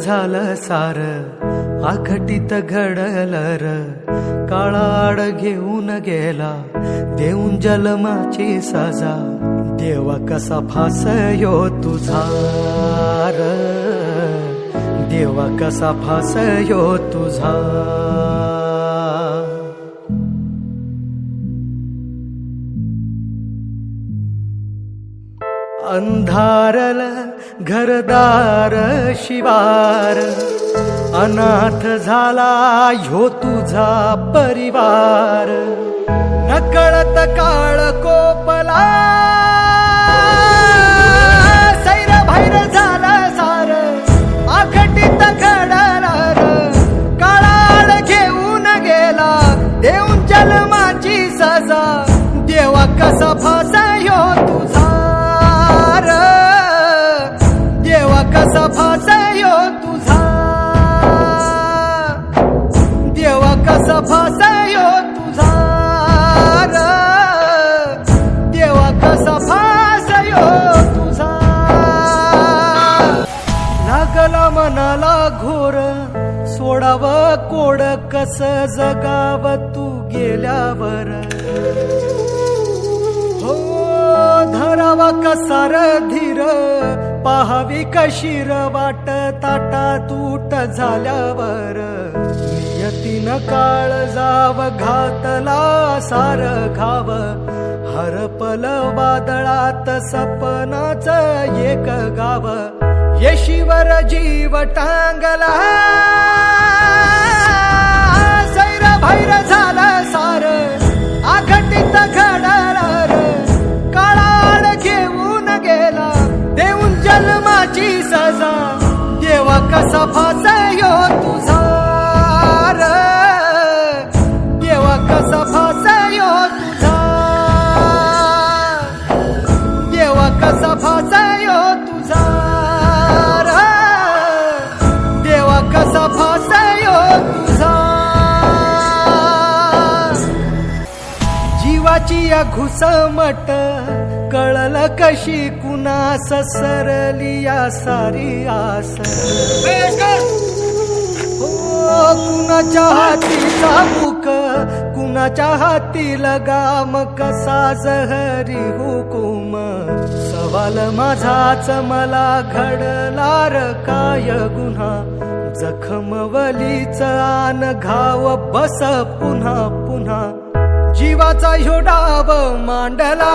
झालं सार आखटीत घडलं र काळाड घेऊन गेला देऊन जलमाची सजा. देवा कसा फास यो तुझा र. देवा कसा फास यो तुझा अंधारल घरदार शिवार अनाथ झाला ह्यो तुझा परिवार. नकळत काळ कोपला कोड कस जगाव तू गेल्यावर? हो धरावा कसार धीर पाहावी कशीर वाट ताटा तूट झाल्यावर? नियतीन काळ जाव घातला सार घाव. हरपल वादळात सपनाच एक गाव. येशीवर जीव टांगला. सजा देवा कसा फासयो तुझा देवा कसा फासयो तुझा? देवा कसा फासयो तुझा देवा कसा फासयो तुझा? जीवाची या घुसमट कळल कशी कुणास सरली या सारी आस. हो कुणाच्या हाती चाबुक कुणाच्या हाती लगाम कसा जहरी हुकुम. सवाल माझाच मला घडलार काय गुन्हा. जखमवलीच आन घाव बस पुन्हा पुन्हा. जीवाचा ह्यो डाव मांडला.